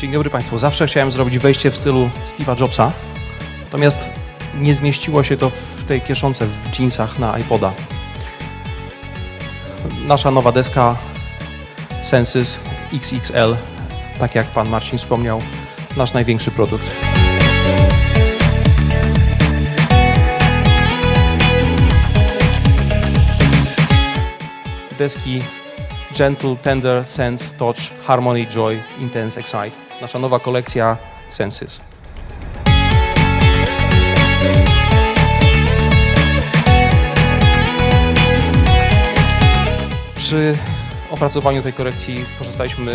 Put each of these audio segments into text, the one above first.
Dzień dobry Państwu. Zawsze chciałem zrobić wejście w stylu Steve'a Jobsa, natomiast nie zmieściło się to w tej kieszonce w jeansach na iPoda. Nasza nowa deska Senses XXL, tak jak Pan Marcin wspomniał, nasz największy produkt. Deski Gentle, Tender, Sense, Touch, Harmony, Joy, Intense, Excite. Nasza nowa kolekcja Senses. Przy opracowaniu tej korekcji korzystaliśmy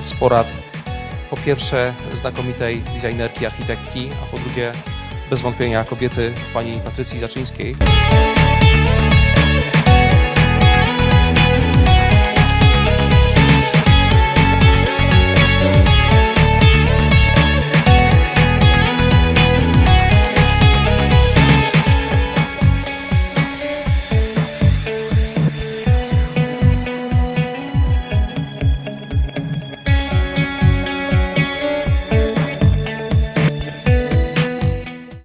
e, z porad po pierwsze znakomitej designerki, architektki, a po drugie bez wątpienia kobiety pani Patrycji Zaczyńskiej.